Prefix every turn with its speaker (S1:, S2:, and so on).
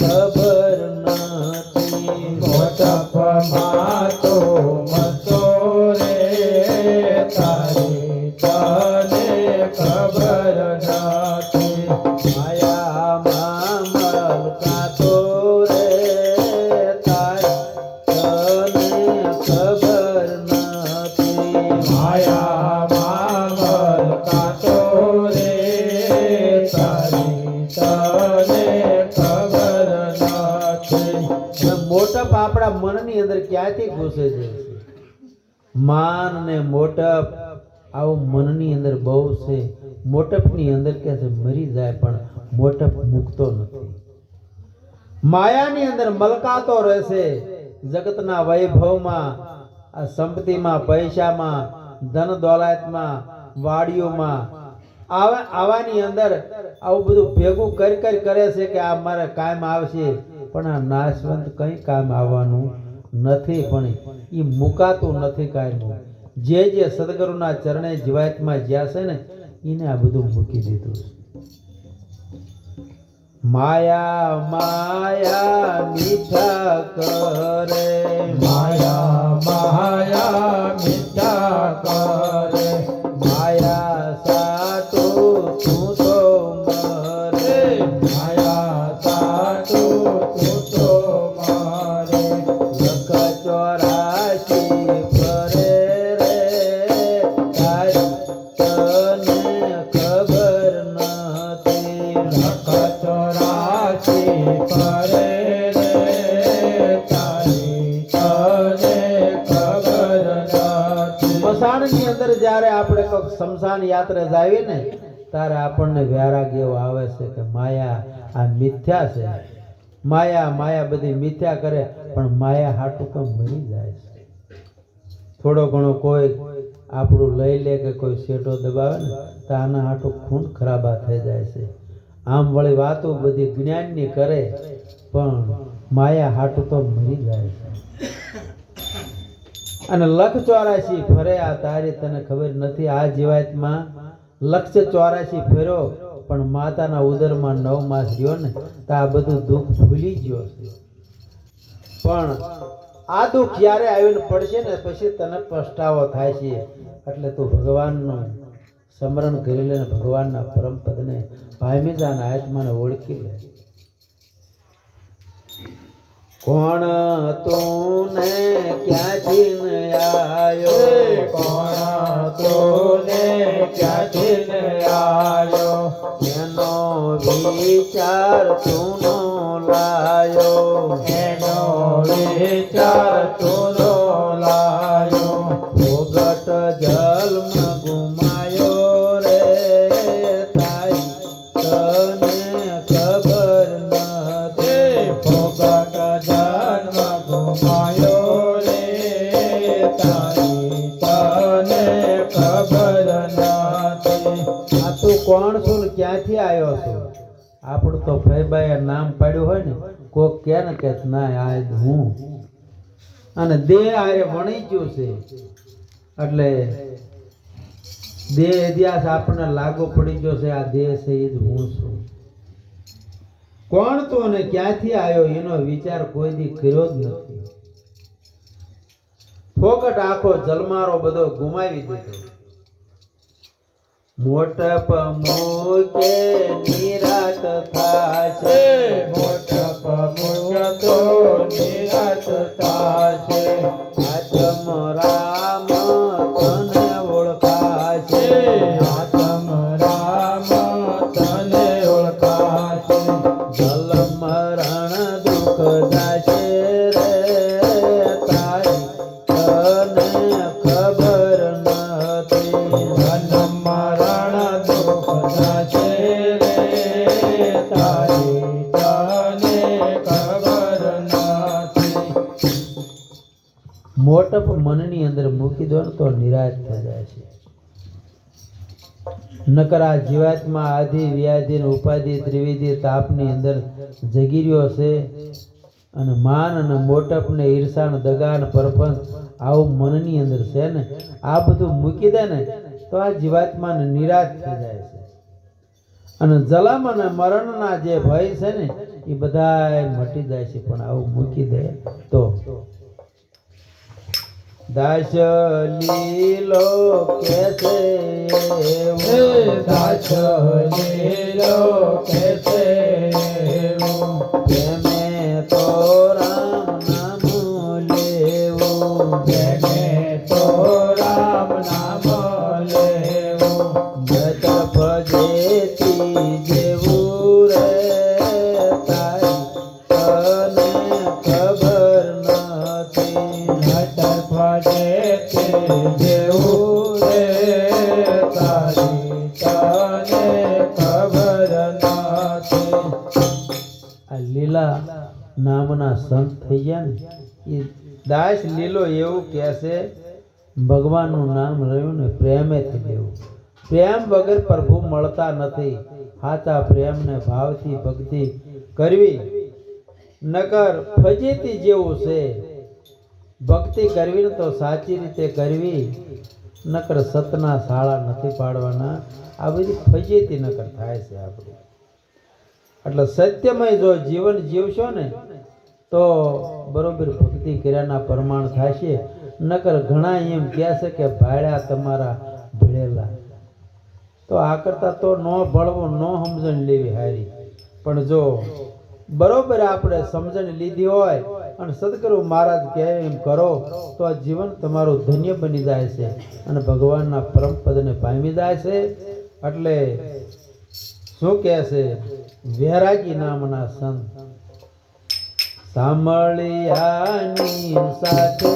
S1: love. અંદર ક્યાંથી ઘૂસે છે? માન ને મોટપ આવું મનની અંદર બહુ છે. મોટપની અંદર કે છે? મરી જાય, પણ મોટપ મૂકતો નથી. માયાની અંદર મલકાતો રહેશે જગતના વૈભવમાં, આ સંપત્તિમાં, પૈસામાં, ધન દોલાતમાં, વાડીઓમાં, આવા, આવાની અંદર આવું બધું ભેગું કરી કરી, કરે છે કે આ મારે કાયમ આવશે. પણ આ નાશવંત કંઈ કામ આવવાનું નથી, પણ એ મુકાતું નથી કાયમું. જે જે સદગુરુના ચરણે જીવાતમાં જ્યાં છે ને એને આ બધું મૂકી દીધું માયા માયા, મીઠા કરે જ્યારે આપણે કોઈક શમશાન યાત્રે જાવી ને ત્યારે આપણને વૈરાગ એવો આવે છે કે માયા આ મિથ્યા છે. માયા માયા બધી મિથ્યા કરે, પણ માયા હાટું પણ મરી જાય છે. થોડો ઘણો કોઈ આપણું લઈ લે કે કોઈ શેટો દબાવે ને, તો આના હાટું ખૂન ખરાબા થઈ જાય છે. આમ વળી વાતો બધી જ્ઞાનની કરે, પણ માયા હાટું તો મરી જાય છે. અને લખ ચોરાશી ફરે આ તારી તને ખબર નથી. આ જીવાતમાં લક્ષ ચોરાશી ફેરો, પણ માતાના ઉદરમાં નવ માસ રહ્યો ને, તો આ બધું દુઃખ ભૂલી ગયો પણ આ દુઃખ જ્યારે આવીને પડશે ને, પછી તને પસ્તાવો થાય છે. એટલે તું ભગવાનનું સ્મરણ કરી લે ભગવાનના પરમ પદને અને આત્માને ઓળખી લે. કોણ તું ને ક્યાંથી આયો?
S2: કોણ તોને ક્યાંથી ને આવ્યો
S1: એનો વિચાર તું નો લાયો.
S2: એનો વિચાર તુનો લાયો.
S1: ભોગટ જન્મ ગુમાયો રે તારી તને કોણ છું ને ક્યાંથી આવ્યો છું? આપણું તો ફઈબાઈએ નામ પાડ્યું હોય ને, કોક કે ને કે ના, આ હું. અને દેહ આરે વણી ગયું છે. એટલે દેહ ઇતિહાસ આપણને લાગુ પડી ગયો છે, આ દેહ છે, એ જ હું છું. કોણ તું અને ક્યાંથી આવ્યો, એનો વિચાર કોઈ દી કર્યો જ નથી. ફોકટ આખો જલમારો બધો ગુમાવી દીધો. મોટપ મોકે નિરાત થાશે.
S2: મોટપ મોટતો નિરાત થાશે.
S1: મોટપ મનની અંદર મૂકી દો તો નિરાશ થઈ જાય છે. નકર આ જીવાતમાં આધિ, વ્યાધિ ઉપાધિ ત્રિવિધિ તાપની અંદર જગી રહ્યો છે અને માન અને મોટપ ને ઈર્ષાણ દગાન પરપંચ આવું મનની અંદર છે ને, આ બધું મૂકી દે ને તો આ જીવાતમાં નિરાશ થઈ જાય છે. અને જલમ અને મરણના જે ભય છે ને, એ બધાય મટી જાય છે, પણ આવું મૂકી દે તો દાસ લીલો કેસે
S2: હે દાસ લીલો કેસે
S1: પ્રેમે લીલા નામના સંત થઈ ગયા ને. એ દાસ લીલો એવું કહે છે, ભગવાનનું નામ રહ્યું ને પ્રેમેથી લેવું પ્રેમ વગર પ્રભુ મળતા નથી. હાચા પ્રેમને ભાવથી ભક્તિ કરવી. નકર ફજેતી જેવું છે. ભક્તિ કરવી તો સાચી રીતે કરવી. નકર સતના શાળા નથી પાડવાના. આ બધી ફજેતી નકર થાય છે આપણે એટલે સત્યમય જો જીવન જીવશો ને, તો બરોબર ભક્તિ કર્યાના પ્રમાણ થશે. નકર ઘણા એમ કહે છે કે ભાડ્યા તમારા ભળેલા. તો આ કરતા તો ન ભળવું, ન સમજણ લેવી હારી. પણ જો બરોબર આપણે સમજણ લીધી હોય અને સદગુરુ મહારાજ કહે એમ કરો, તો આ જીવન તમારું ધન્ય બની જાય છે અને ભગવાનના પરમ પદને પામી જાય છે. એટલે શું કહે છે? વૈરાગી નામના સંત સાંભળ્યાની સાથે